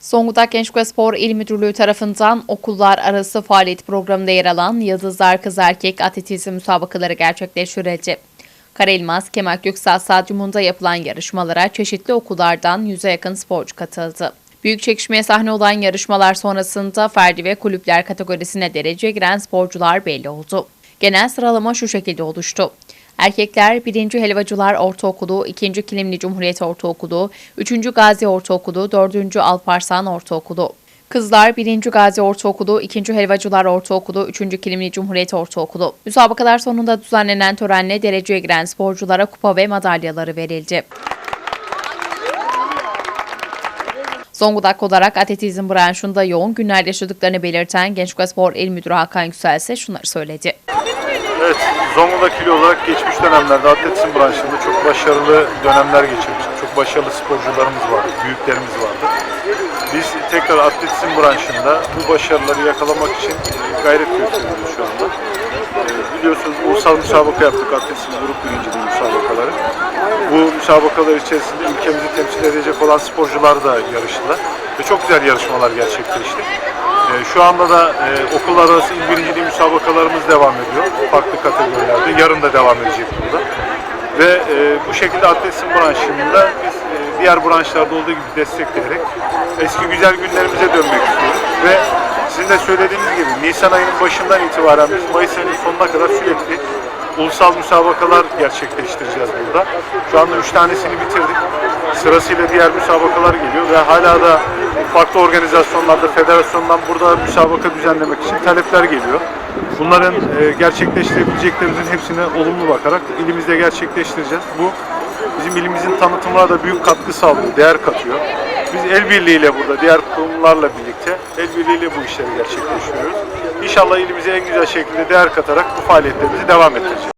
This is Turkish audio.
Zonguldak Gençlik ve Spor İl Müdürlüğü tarafından okullar arası faaliyet programında yer alan Yıldızlar Kız Erkek Atletizm müsabakaları gerçekleştirildi. Karaelmaz, Kemal Göksal Stadyumunda yapılan yarışmalara çeşitli okullardan yüze yakın sporcu katıldı. Büyük çekişmeye sahne olan yarışmalar sonrasında ferdi ve kulüpler kategorisine derece giren sporcular belli oldu. Genel sıralama şu şekilde oluştu. Erkekler 1. Helvacılar Ortaokulu, 2. Kilimli Cumhuriyet Ortaokulu, 3. Gazi Ortaokulu, 4. Alparslan Ortaokulu. Kızlar 1. Gazi Ortaokulu, 2. Helvacılar Ortaokulu, 3. Kilimli Cumhuriyet Ortaokulu. Müsabakalar sonunda düzenlenen törenle dereceye giren sporculara kupa ve madalyaları verildi. Zonguldak olarak atletizm branşında yoğun günler yaşadıklarını belirten Gençlik Spor İl Müdürü Hakan Yüksel ise şunları söyledi. Evet, Zonguldak ili olarak geçmiş dönemlerde atletizm branşında çok başarılı dönemler geçirmiştik. Çok başarılı sporcularımız vardı, büyüklerimiz vardı. Biz tekrar atletizm branşında bu başarıları yakalamak için gayret gösteriyoruz şu anda. E, Biliyorsunuz ulusal müsabaka yaptık, atletizm grup birinciliği müsabakaları. Bu müsabakalar içerisinde ülkemizi temsil edecek olan sporcular da yarıştılar. Ve çok güzel yarışmalar gerçekleşti. Ee, Şu anda da e, okullar arası il birinciliği müsabakalarımız devam ediyor. Farklı kategorilerde. Yarın da devam edecek burada. Ve e, bu şekilde atletizm branşında biz e, diğer branşlarda olduğu gibi destekleyerek eski güzel günlerimize dönmek istiyoruz. Ve sizin de söylediğiniz gibi Nisan ayının başından itibaren biz Mayıs ayının sonuna kadar sürekli ulusal müsabakalar gerçekleştireceğiz burada. Şu anda üç tanesini bitirdik. Sırasıyla diğer müsabakalar geliyor ve hala da farklı organizasyonlarda, federasyondan burada müsabaka düzenlemek için talepler geliyor. Bunların e, gerçekleştirebileceklerimizin hepsine olumlu bakarak ilimizde gerçekleştireceğiz. Bu bizim ilimizin tanıtımına da büyük katkı sağlıyor, değer katıyor. Biz el birliğiyle burada, diğer kurumlarla birlikte el birliğiyle bu işleri gerçekleştiriyoruz. İnşallah ilimize en güzel şekilde değer katarak bu faaliyetlerimizi devam ettireceğiz.